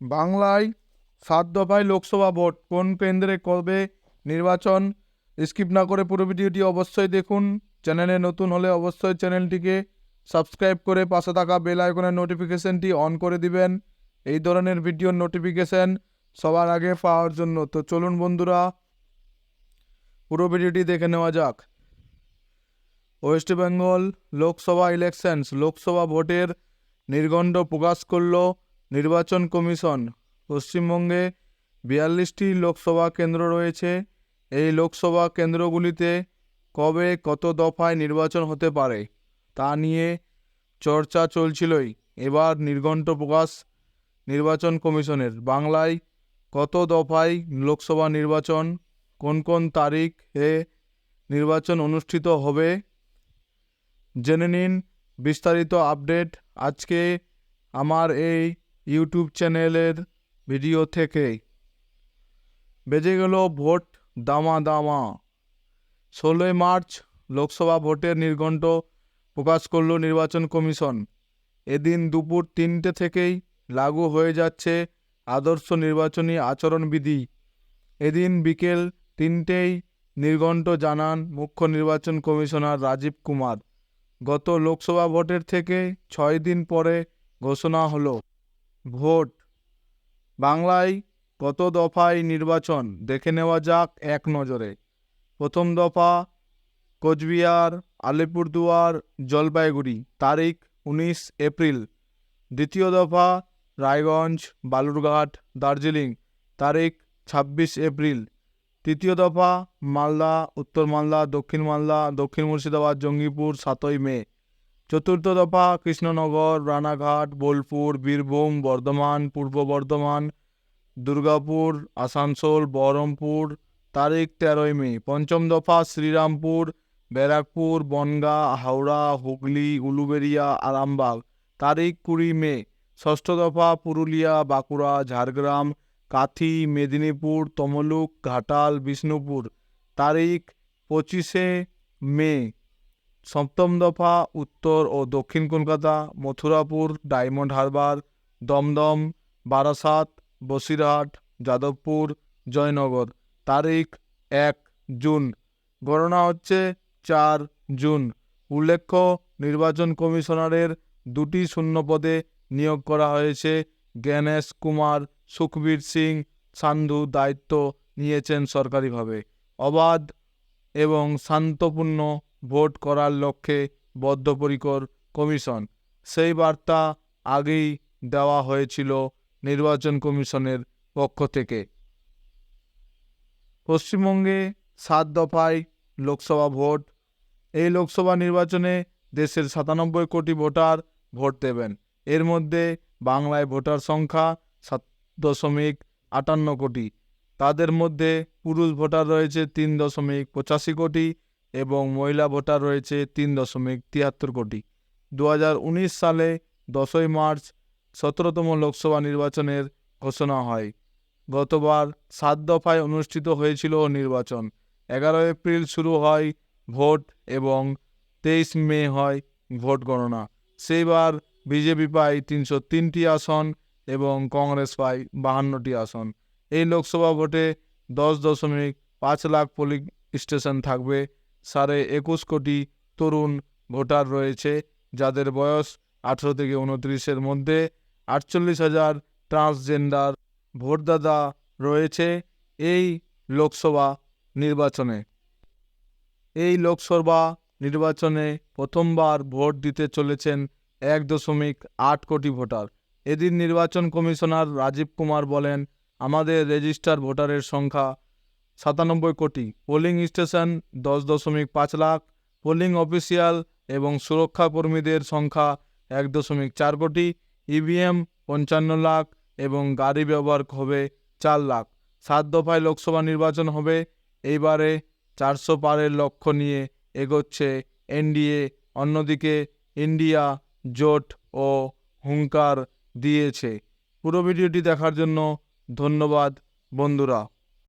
বাংলায় সাত দফায় লোকসভা ভোট। কোন কেন্দ্রে কবে নির্বাচন? স্কিপ না করে পুরো ভিডিওটি অবশ্যই দেখুন। চ্যানেলে নতুন হলে অবশ্যই চ্যানেলটিকে সাবস্ক্রাইব করে পাশে থাকা বেল আইকনের নোটিফিকেশনটি অন করে দিবেন। এই ধরনের ভিডিওর নোটিফিকেশন সবার আগে পাওয়ার জন্য। তো চলুন বন্ধুরা, পুরো ভিডিওটি দেখে নেওয়া যাক। ওয়েস্ট বেঙ্গল লোকসভা ইলেকশনস। লোকসভা ভোটের নির্গণ্ড প্রকাশ করল নির্বাচন কমিশন, পশ্চিমবঙ্গে বিয়াল্লিশটি লোকসভা কেন্দ্র রয়েছে। এই লোকসভা কেন্দ্রগুলিতে কবে কত দফায় নির্বাচন হতে পারে তা নিয়ে চর্চা চলছিলই। এবার নির্ঘণ্ট প্রকাশ নির্বাচন কমিশনের। বাংলায় কত দফায় লোকসভা নির্বাচন, কোন কোন তারিখে নির্বাচন অনুষ্ঠিত হবে? জেনে নিন বিস্তারিত আপডেট। আজকে আমার এই ইউটিউব চ্যানেলের ভিডিও থেকে বেজে গেল ভোট দামা দামা ষোলোই মার্চ লোকসভা ভোটের নির্ঘণ্ট প্রকাশ করল নির্বাচন কমিশন। এদিন দুপুর তিনটে থেকেই লাগু হয়ে যাচ্ছে আদর্শ নির্বাচনী আচরণবিধি। এদিন বিকেল তিনটেই নির্ঘণ্ট জানান মুখ্য নির্বাচন কমিশনার রাজীব কুমার। গত লোকসভা ভোটের থেকে ছয় দিন পরে ঘোষণা হলো। ভোট। বাংলায় কত দফায় নির্বাচন? দেখে নেওয়া যাক এক নজরে। প্রথম দফা কোচবিহার, আলিপুরদুয়ার, জলপাইগুড়ি, তারিখ উনিশ এপ্রিল। দ্বিতীয় দফা রায়গঞ্জ, বালুরঘাট, দার্জিলিং, তারিখ ছাব্বিশ এপ্রিল। তৃতীয় দফা মালদা, উত্তর মালদা, দক্ষিণ মালদা, দক্ষিণ মুর্শিদাবাদ, জঙ্গিপুর, সাতই মে। চতুর্থ দফা, কৃষ্ণনগর, রানাঘাট, বোলপুর, বীরভূম, বর্ধমান, পূর্ব বর্ধমান, দুর্গাপুর, আসানসোল, বহরমপুর, তারিখ তেরোই মে। পঞ্চম দফা, শ্রীরামপুর, ব্যারাকপুর, বনগাঁ, হাওড়া, হুগলি উলুবেড়িয়া আরামবাগ। তারিখ কুড়ি মে। ষষ্ঠ দফা, পুরুলিয়া, বাঁকুড়া, ঝাড়গ্রাম, কাথি, মেদিনীপুর, তমলুক, ঘাটাল, বিষ্ণুপুর। তারিখ পঁচিশে মে। সপ্তম দফা, উত্তর ও দক্ষিণ কলকাতা, মথুরাপুর, ডায়মন্ড হারবার, দমদম, বারাসাত, বসিরহাট, যাদবপুর, জয়নগর। তারিখ, এক জুন। গণনা হচ্ছে চার জুন। উল্লেখ্য, নির্বাচন কমিশনারের দুটি শূন্যপদে নিয়োগ করা হয়েছে জ্ঞানেশ কুমার, সুখবীর সিং, সান্ধু দায়িত্ব নিয়েছেন সরকারিভাবে। অবাধ এবং শান্তপূর্ণ ভোট করার লক্ষ্যে বদ্ধপরিকর কমিশন। সেই বার্তা আগেই দেওয়া হয়েছিল নির্বাচন কমিশনের পক্ষ থেকে। পশ্চিমবঙ্গে সাত দফায় লোকসভা ভোট। এই লোকসভা নির্বাচনে দেশের সাতানব্বই কোটি ভোটার ভোট দেবেন। এর মধ্যে বাংলায় ভোটার সংখ্যা সাত দশমিক আটান্ন কোটি। তাদের মধ্যে পুরুষ ভোটার রয়েছে তিন দশমিক পঁচাশি কোটি। এবং মহিলা ভোটার রয়েছে তিন দশমিক তিয়াত্তর কোটি। দু সালে দশই মার্চ সতেরোতম লোকসভা নির্বাচনের ঘোষণা হয়। গতবার সাত দফায় অনুষ্ঠিত হয়েছিল নির্বাচন। এগারো এপ্রিল শুরু হয় ভোট এবং তেইশ মে হয় ভোট গণনা। সেইবার বিজেপি পায় তিনশো তিনটি আসন এবং কংগ্রেস পায় বাহান্নটি আসন। এই লোকসভা ভোটে দশ দশমিক পাঁচ লাখ পোলিং স্টেশন থাকবে সাড়ে একুশ কোটি তরুণ ভোটার রয়েছে, যাদের বয়স আঠেরো থেকে উনত্রিশের মধ্যে আটচল্লিশ হাজার ট্রান্সজেন্ডার ভোটদাতা রয়েছে এই লোকসভা নির্বাচনে। এই লোকসভা নির্বাচনে প্রথমবার ভোট দিতে চলেছেন এক দশমিক আট কোটি ভোটার। এদিন নির্বাচন কমিশনার রাজীব কুমার বলেন, আমাদের রেজিস্টার ভোটারের সংখ্যা সাতানব্বই কোটি। পোলিং স্টেশন দশ দশমিক পাঁচ লাখ। পোলিং অফিসিয়াল এবং সুরক্ষা কর্মীদের সংখ্যা এক দশমিক চার কোটি। ইভিএম পঞ্চান্ন লাখ এবং গাড়ি ব্যবহার হবে চার লাখ। সাত দফায় লোকসভা নির্বাচন হবে। এইবারে চারশো পারের লক্ষ্য নিয়ে এগোচ্ছে এনডিএ। অন্যদিকে ইন্ডিয়া জোট ও হুঙ্কার দিয়েছে। পুরো ভিডিওটি দেখার জন্য ধন্যবাদ বন্ধুরা।